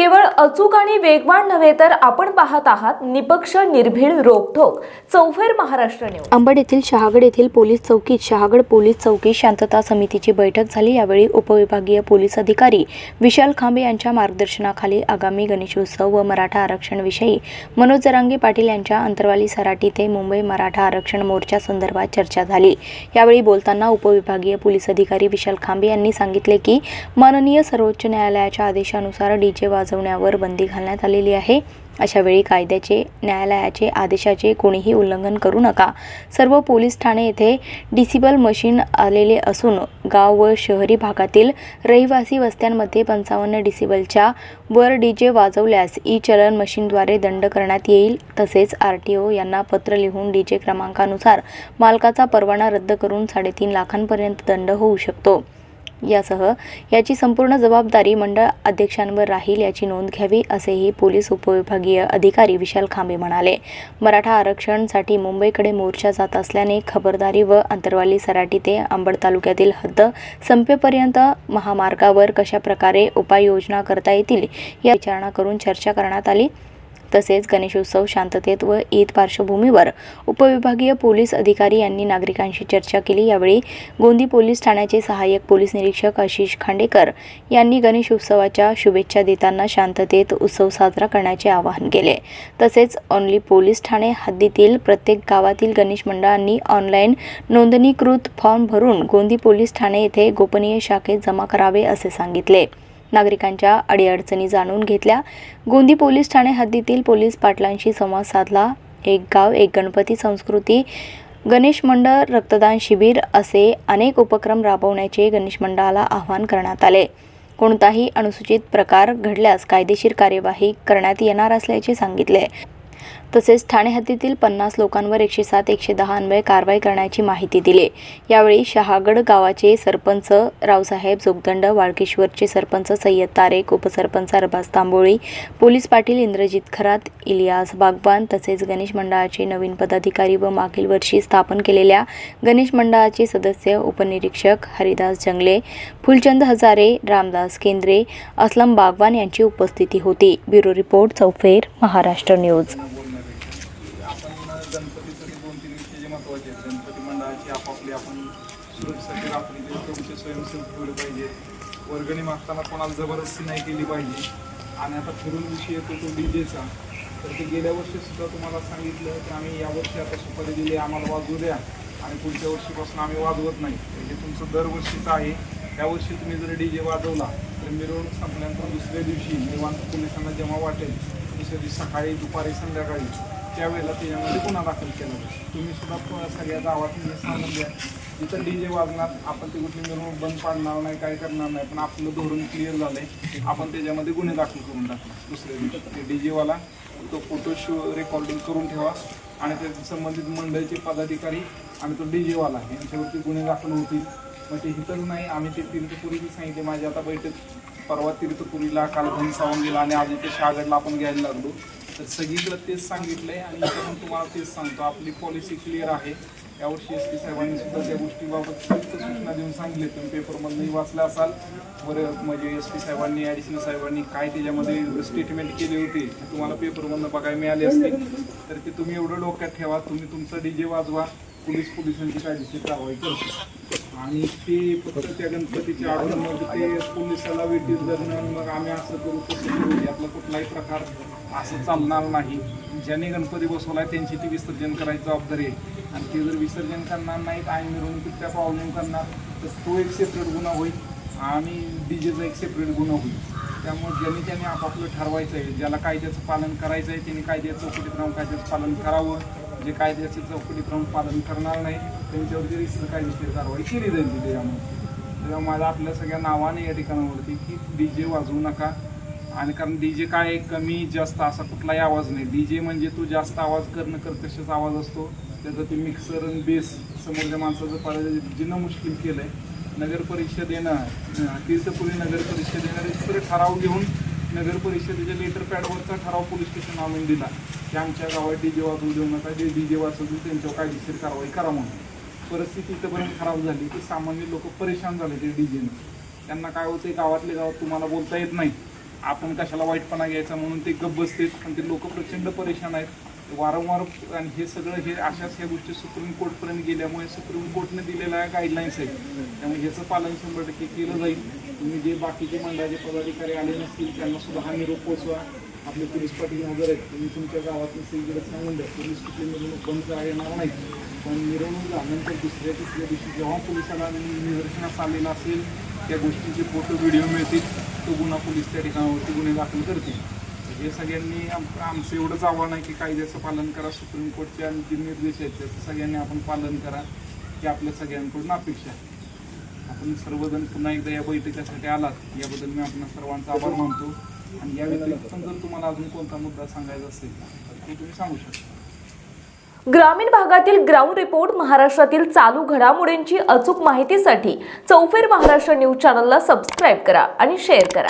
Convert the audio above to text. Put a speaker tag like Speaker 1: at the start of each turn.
Speaker 1: केवळ अचूक आणि वेगवान नव्हे तर आपण पाहत आहात निपक्ष निर्भीड रोखोक चौफेर महाराष्ट्र न्यूज.
Speaker 2: अंबड येथील शहागड येथील पोलीस चौकीत शहागड पोलीस चौकी शांतता समितीची बैठक झाली. यावेळी उपविभागीय पोलीस अधिकारी विशाल खांबे यांच्या मार्गदर्शनाखाली आगामी गणेशोत्सव व मराठा आरक्षणविषयी मनोज जरांगे पाटील यांच्या अंतरवाली सराटी ते मुंबई मराठा आरक्षण मोर्चा संदर्भात चर्चा झाली. यावेळी बोलताना उपविभागीय पोलीस अधिकारी विशाल खांबे यांनी सांगितले की माननीय सर्वोच्च न्यायालयाच्या आदेशानुसार डीजे वाजवण्यावर बंदी घालण्यात आलेली आहे. अशा वेळी कायद्याचे न्यायालयाचे आदेशाचे कोणीही उल्लंघन करू नका. सर्व पोलीस ठाणे येथे डिसिबल मशीन आलेले असून गाव व शहरी भागातील रहिवासी वस्त्यांमध्ये पंचावन्न डिसिबलच्या वर डीजे वाजवल्यास ई चलन मशीनद्वारे दंड करण्यात येईल. तसेच आर टी ओ यांना पत्र लिहून डीजे क्रमांकानुसार मालकाचा परवाना रद्द करून साडेतीन लाखांपर्यंत दंड होऊ शकतो. यासह याची संपूर्ण जबाबदारी मंडळ अध्यक्षांवर राहील याची नोंद घ्यावी असेही पोलीस उपविभागीय अधिकारी विशाल खांबे म्हणाले. मराठा आरक्षणसाठी मुंबईकडे मोर्चा जात असल्याने खबरदारी व अंतरवाली सराटी ते अंबड तालुक्यातील हद्द संपेपर्यंत महामार्गावर कशाप्रकारे उपाययोजना करता येतील या विचारणा करून चर्चा करण्यात आली. तसेच गणेशोत्सव शांततेत व ईद पार्श्वभूमीवर उपविभागीय पोलीस अधिकारी यांनी नागरिकांशी चर्चा केली. यावेळी गोंदी पोलीस ठाण्याचे सहाय्यक पोलीस निरीक्षक आशिष खांडेकर यांनी गणेशोत्सवाच्या शुभेच्छा देताना शांततेत उत्सव साजरा करण्याचे आवाहन केले. तसेच ओनली पोलीस ठाणे हद्दीतील प्रत्येक गावातील गणेश मंडळांनी ऑनलाईन नोंदणीकृत फॉर्म भरून गोंदी पोलीस ठाणे येथे गोपनीय शाखेत जमा करावे असे सांगितले. नागरिकांच्या अडीअडचणी जाणून घेतल्या. गोंदी पोलीस ठाणे हद्दीतील पोलीस पाटलांशी संवाद साधला. एक गाव एक गणपती संस्कृती. गणेश मंडळ रक्तदान शिबिर असे अनेक उपक्रम राबवण्याचे गणेश मंडळाला आवाहन करण्यात आले. कोणताही अनुसूचित प्रकार घडल्यास कायदेशीर कार्यवाही करण्यात येणार असल्याचे सांगितले. तसेच ठाणे हद्दीतील पन्नास लोकांवर एकशे सात एकशे दहा अन्वये कारवाई करण्याची माहिती दिली. यावेळी शहागड गावाचे सरपंच रावसाहेब जोगदंड वाळकेश्वरचे सरपंच सय्यद तारेक उपसरपंच अरबाज तांबोळी पोलीस पाटील इंद्रजित खरात इलियास बागवान तसेच गणेश मंडळाचे नवीन पदाधिकारी व मागील वर्षी स्थापन केलेल्या गणेश मंडळाचे सदस्य उपनिरीक्षक हरिदास जंगले फुलचंद हजारे रामदास केंद्रे असलम बागवान यांची उपस्थिती होती. ब्युरो रिपोर्ट चौफेर महाराष्ट्र न्यूज
Speaker 3: आपण गणपतीसाठी दोन तीन विषय जे महत्त्वाचे मंडळाची आपापली आपण सुरक्षेसाठी राखली ते तुमचे स्वयंसेवक ठेवले पाहिजेत वर्गणी मागताना कोणाला जबरदस्ती नाही केली पाहिजे? आणि आता फिरून विषय येतो तो डीजेचा. तर ते गेल्या वर्षीसुद्धा तुम्हाला सांगितलं की आम्ही यावर्षी आता सुपारी दिली आम्हाला वाजवू द्या. आणि पुढच्या वर्षीपासून आम्ही वाजवत नाही. हे तुमचं दरवर्षीचं आहे. त्यावर्षी तुम्ही जर डी जे वाजवला तर मिरवणूक संपल्यानंतर दुसऱ्या दिवशी निवांत पोलिसांना जेव्हा वाटेल दुसऱ्या दिवशी सकाळी दुपारी संध्याकाळी. त्यावेळेला त्याच्यामध्ये गुन्हा दाखल केला तुम्ही सुद्धा सगळ्या गावात हे सांगून द्या. तिथं डी जे वाजणार आपण ती कुठली मिरवणूक बंद पाडणार नाही काय करणार नाही पण आपलं धोरण क्लिअर झालंय. आपण त्याच्यामध्ये गुन्हे दाखल करून टाकणार. दुसरे ते डी जेवाला तो फोटो शो रेकॉर्डिंग करून ठेवा. आणि त्या संबंधित मंडळाचे पदाधिकारी आणि तो डी जेवाला यांच्यावरती गुन्हे दाखल होतील. मग ते इथंच नाही आम्ही ते तीर्थपुरीची सांगितले. माझी आता बैठक परवा तीर्थपुरीला काल गेला आणि आज इथे शहागडला आपण घ्यायला लागलो. तर सगळीकडे तेच सांगितलंय आणि इथं तुम्हाला तेच सांगतो. आपली पॉलिसी क्लिअर आहे. यावर्षी एस पी साहेबांनी सुद्धा त्या गोष्टीबाबत स्पष्ट सूचना देऊन सांगितले तुम्ही पेपरमधनंही वाचला असाल बरं म्हणजे एस पी साहेबांनी ॲडिशनल साहेबांनी काय त्याच्यामध्ये स्टेटमेंट केली होती ते तुम्हाला पेपरमधनं बघायला मिळाले असते तर ते तुम्ही एवढं डोक्यात ठेवा तुम्ही तुमचं डी जे वाजवा पोलीस पोलिसांची कायदेशीर कारवाई करतो आणि ते फक्त त्या गणपतीच्या आढळून मग ते पोलिसाला वेटीस धरणं मग आम्ही असं करू तसं करू. यातला कुठलाही प्रकार असं चालणार नाही. ज्याने गणपती बसवलाय त्यांची ती विसर्जन करायची जबाबदारी आहे. आणि ते जर विसर्जन करणार नाहीत आणि मिरवणुकीत त्या प्रॉब्लेम करणार तर तो एक सेपरेट गुन्हा होईल आणि डीजेचा एक सेपरेट गुन्हा होईल. त्यामुळे ज्यांनी त्यांनी आपापलं ठरवायचं आहे ज्याला कायद्याचं पालन करायचं आहे त्यांनी कायद्याचं चौकटीत राहून कायद्याचं पालन करावं. जे कायद्याची चौकटी राहून पालन करणार नाही त्यांच्यावरती रिस्क कायदेशीर कारवाई केली जाईल यामुळे. तेव्हा माझ्या आपल्या सगळ्या नावाने या ठिकाणावरती की डी जे वाजवू नका. आणि कारण डी जे काय आहे, कमी जास्त असा कुठलाही आवाज नाही. डी जे म्हणजे तो जास्त आवाज करणं कर्कशच आवाज असतो. त्याचं ते मिक्सर आणि बेस समोरच्या माणसाचं पाहिजे जिनं मुश्किल केलं आहे नगर परिषद येणं तीर्थपुरी नगर परिषद येणं रेजिस्टर ठराव घेऊन नगर परिषदेच्या लेटर पॅडवरचा ठराव पोलीस स्टेशन आणून दिला. की आमच्या गावात डी जे वाजवू देऊ नका जे डी जे वाजवतील त्यांच्यावर कायदेशीर कारवाई करा म्हणून. परिस्थिती इथंपर्यंत खराब झाली की सामान्य लोक परेशान झाले ते डीजेनं त्यांना काय होतं गावातले गावात तुम्हाला बोलता येत नाही. आपण कशाला वाईटपणा घ्यायचा म्हणून ते गप्प बसतेत पण ते लोक प्रचंड परेशान आहेत. वारंवार आणि हे सगळं हे अशाच ह्या गोष्टी सुप्रीम कोर्टपर्यंत गेल्यामुळे सुप्रीम कोर्टने दिलेल्या गाईडलाईन्स आहेत. त्यामुळे ह्याचं पालन शंभर टक्के केलं जाईल. तुम्ही जे बाकीचे मंडळाचे पदाधिकारी आले नसतील त्यांना सुद्धा हा निरोप पोचवा आपले पोलीस पाटील वगैरे आहेत तुम्ही तुमच्या गावातून सगळीकडे सांगून द्या. पोलीस कुठली बंद येणार नाही. पण मिरवणूक झाल्यानंतर दुसऱ्या तिसऱ्या दिवशी जेव्हा पोलिसाला निदर्शनास आलेलं असेल त्या गोष्टीचे फोटो व्हिडिओ मिळतील. तो गुन्हा पोलीस त्या ठिकाणावरती गुन्हे दाखल करतील. हे सगळ्यांनी आम- आमचं एवढंच आव्हान आहे की कायद्याचं पालन करा सुप्रीम कोर्टचे आणि जे निर्देश आहेत त्याचं सगळ्यांनी आपण पालन करा ही आपल्या सगळ्यांकडून अपेक्षा आहे. आपण सर्वजण पुन्हा एकदा या बैठकीसाठी आलात. याबद्दल मी आपल्या सर्वांचा आभार मानतो. आणि या व्यतिरिक्त जर तुम्हाला अजून कोणता मुद्दा सांगायचा असेल तर ते तुम्ही सांगू शकता.
Speaker 1: ग्रामीण भागातील ग्राउंड रिपोर्ट महाराष्ट्रातील चालू घडामोडींची अचूक माहितीसाठी चौफेर महाराष्ट्र न्यूज चॅनलला सबस्क्राईब करा आणि शेअर करा.